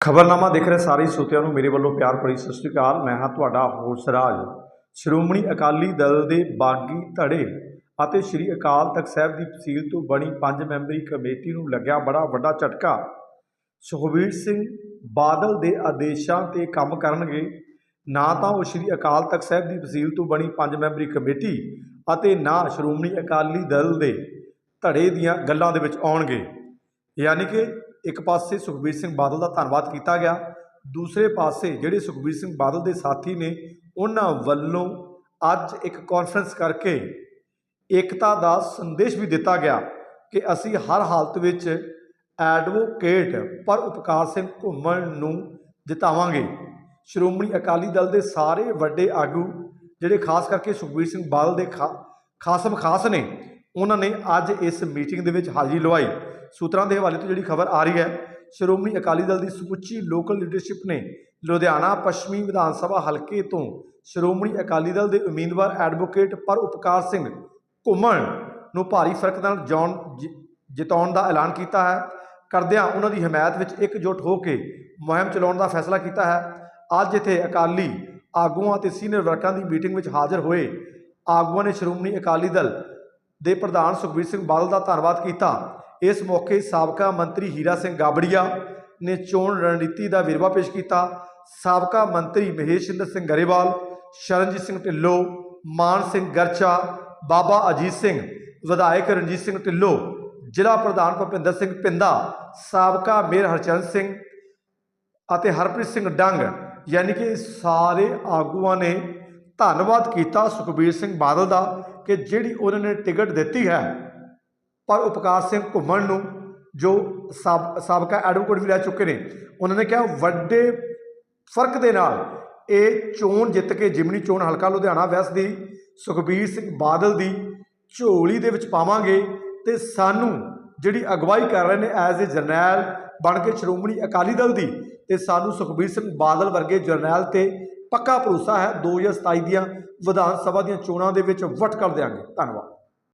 ਖਬਰਨਾਮਾ ਦੇਖ ਰਹੇ ਸਾਰੇ ਸੋਤਿਆਂ ਨੂੰ ਮੇਰੇ ਵੱਲੋਂ ਪਿਆਰ ਭਰੀ ਸਤਿ ਸ੍ਰੀ ਅਕਾਲ। ਮੈਂ ਹਾਂ ਤੁਹਾਡਾ ਹੋਸ ਰਾਜ। ਸ਼੍ਰੋਮਣੀ ਅਕਾਲੀ ਦਲ ਦੇ ਬਾਗੀ ਧੜੇ ਅਤੇ ਸ੍ਰੀ ਅਕਾਲ ਤਖਤ ਸਾਹਿਬ ਦੀ ਤਹਿਸੀਲ ਤੋਂ ਬਣੀ ਪੰਜ ਮੈਂਬਰੀ ਕਮੇਟੀ ਨੂੰ ਲੱਗਿਆ ਬੜਾ ਵੱਡਾ ਝਟਕਾ। ਸੁਖਬੀਰ ਸਿੰਘ ਬਾਦਲ ਦੇ ਆਦੇਸ਼ਾਂ ਤੇ ਕੰਮ ਕਰਨਗੇ। ਨਾ ਤਾਂ ਉਹ ਸ੍ਰੀ ਅਕਾਲ ਤਖਤ ਸਾਹਿਬ ਦੀ ਤਹਿਸੀਲ ਤੋਂ ਬਣੀ ਪੰਜ ਮੈਂਬਰੀ ਕਮੇਟੀ ਅਤੇ ਨਾ ਸ਼੍ਰੋਮਣੀ ਅਕਾਲੀ ਦਲ ਦੇ ਧੜੇ ਦੀਆਂ ਗੱਲਾਂ ਦੇ ਵਿੱਚ ਆਉਣਗੇ। ਯਾਨੀ ਕਿ ਇੱਕ ਪਾਸੇ ਸੁਖਬੀਰ ਸਿੰਘ ਬਾਦਲ ਦਾ ਧੰਨਵਾਦ ਕੀਤਾ ਗਿਆ, ਦੂਸਰੇ ਪਾਸੇ ਜਿਹੜੇ ਸੁਖਬੀਰ ਸਿੰਘ ਬਾਦਲ ਦੇ ਸਾਥੀ ਨੇ, ਉਹਨਾਂ ਵੱਲੋਂ ਅੱਜ ਇੱਕ ਕਾਨਫਰੰਸ ਕਰਕੇ ਏਕਤਾ ਦਾ ਸੰਦੇਸ਼ ਵੀ ਦਿੱਤਾ ਗਿਆ ਕਿ ਅਸੀਂ ਹਰ ਹਾਲਤ ਵਿੱਚ ਐਡਵੋਕੇਟ ਪਰ ਉਪਕਾਰ ਸਿੰਘ ਘੁੰਮਣ ਨੂੰ ਜਿਤਾਵਾਂਗੇ। ਸ਼੍ਰੋਮਣੀ ਅਕਾਲੀ ਦਲ ਦੇ ਸਾਰੇ ਵੱਡੇ ਆਗੂ, ਜਿਹੜੇ ਖਾਸ ਕਰਕੇ ਸੁਖਬੀਰ ਸਿੰਘ ਬਾਦਲ ਦੇ ਖਾ- ਖਾਸਮ ਖਾਸ ਨੇ, ਉਹਨਾਂ ਨੇ ਅੱਜ ਇਸ ਮੀਟਿੰਗ ਦੇ ਵਿੱਚ ਹਾਜ਼ਰੀ ਲਵਾਈ। ਸੂਤਰਾਂ ਦੇ ਹਵਾਲੇ ਤੋਂ ਜਿਹੜੀ ਖਬਰ ਆ ਰਹੀ ਹੈ, ਸ਼੍ਰੋਮਣੀ ਅਕਾਲੀ ਦਲ ਦੀ ਸਮੁੱਚੀ ਲੋਕਲ ਲੀਡਰਸ਼ਿਪ ਨੇ ਲੁਧਿਆਣਾ ਪੱਛਮੀ ਵਿਧਾਨ ਸਭਾ ਹਲਕੇ ਤੋਂ ਸ਼੍ਰੋਮਣੀ ਅਕਾਲੀ ਦਲ ਦੇ ਉਮੀਦਵਾਰ ਐਡਵੋਕੇਟ ਪਰ ਉਪਕਾਰ ਸਿੰਘ ਘੁੰਮਣ ਨੂੰ ਭਾਰੀ ਫ਼ਰਕ ਨਾਲ ਜੌਨ ਜਿ- ਜਿਤਾਉਣ ਦਾ ਐਲਾਨ ਕੀਤਾ ਹੈ। ਕਰਦਿਆਂ ਉਹਨਾਂ ਦੀ ਹਮਾਇਤ ਵਿੱਚ ਇਕਜੁੱਟ ਹੋ ਕੇ ਮੁਹਿੰਮ ਚਲਾਉਣ ਦਾ ਫੈਸਲਾ ਕੀਤਾ ਹੈ। ਅੱਜ ਇੱਥੇ ਅਕਾਲੀ ਆਗੂਆਂ ਅਤੇ ਸੀਨੀਅਰ ਵਰਕਰਾਂ ਦੀ ਮੀਟਿੰਗ ਵਿੱਚ ਹਾਜ਼ਰ ਹੋਏ ਆਗੂਆਂ ਨੇ ਸ਼੍ਰੋਮਣੀ ਅਕਾਲੀ ਦਲ ਦੇ ਪ੍ਰਧਾਨ ਸੁਖਬੀਰ ਸਿੰਘ ਬਾਦਲ ਦਾ ਧੰਨਵਾਦ ਕੀਤਾ। ਇਸ ਮੌਕੇ ਸਾਬਕਾ ਮੰਤਰੀ ਹੀਰਾ ਸਿੰਘ ਗਾਬੜੀਆ ਨੇ ਚੋਣ ਰਣਨੀਤੀ ਦਾ ਵੇਰਵਾ ਪੇਸ਼ ਕੀਤਾ। ਸਾਬਕਾ ਮੰਤਰੀ ਮਹੇਸ਼ਿੰਦਰ ਸਿੰਘ ਗਰੇਵਾਲ, ਸ਼ਰਨਜੀਤ ਸਿੰਘ ਢਿੱਲੋਂ, ਮਾਨ ਸਿੰਘ ਗਰਚਾ, ਬਾਬਾ ਅਜੀਤ ਸਿੰਘ, ਵਿਧਾਇਕ ਰਣਜੀਤ ਸਿੰਘ ਢਿੱਲੋਂ, ਜ਼ਿਲ੍ਹਾ ਪ੍ਰਧਾਨ ਭੁਪਿੰਦਰ ਸਿੰਘ ਪਿੰਦਾ, ਸਾਬਕਾ ਮੇਅਰ ਹਰਚਰਨ ਸਿੰਘ ਅਤੇ ਹਰਪ੍ਰੀਤ ਸਿੰਘ ਡੰਗ, ਯਾਨੀ ਕਿ ਸਾਰੇ ਆਗੂਆਂ ਨੇ ਧੰਨਵਾਦ ਕੀਤਾ ਸੁਖਬੀਰ ਸਿੰਘ ਬਾਦਲ ਦਾ ਕਿ ਜਿਹੜੀ ਉਹਨਾਂ ਨੇ ਟਿਕਟ ਦਿੱਤੀ ਹੈ ਪਰ ਉਪਕਾਰ ਸਿੰਘ ਘੁੰਮਣ ਨੂੰ, ਜੋ ਸਾਬ- ਸਾਬਕਾ ਐਡਵੋਕੇਟ ਵੀ ਰਹਿ ਚੁੱਕੇ ਨੇ, ਉਹਨਾਂ ਨੇ ਕਿਹਾ ਵੱਡੇ ਫ਼ਰਕ ਦੇ ਨਾਲ ਇਹ ਚੋਣ ਜਿੱਤ ਕੇ ਜਿਮਨੀ ਚੋਣ ਹਲਕਾ ਲੁਧਿਆਣਾ ਵੈਸਟ ਦੀ, ਸੁਖਬੀਰ ਸਿੰਘ ਬਾਦਲ ਦੀ ਝੋਲੀ ਦੇ ਵਿੱਚ ਪਾਵਾਂਗੇ ਤੇ ਸਾਨੂੰ ਜਿਹੜੀ ਅਗਵਾਈ ਕਰ ਰਹੇ ਨੇ ਐਜ਼ ਏ ਜਰਨੈਲ ਬਣ ਕੇ ਸ਼੍ਰੋਮਣੀ ਅਕਾਲੀ ਦਲ ਦੀ ਤੇ ਸਾਨੂੰ ਸੁਖਬੀਰ ਸਿੰਘ ਬਾਦਲ ਵਰਗੇ ਜਰਨੈਲ ਤੇ ਪੱਕਾ ਭਰੋਸਾ ਹੈ 2027 ਦੀਆਂ ਵਿਧਾਨ ਸਭਾ ਦੀਆਂ ਚੋਣਾਂ ਦੇ ਵਿੱਚ ਵਟ ਕਰ ਦਿਆਂਗੇ। ਧੰਨਵਾਦ।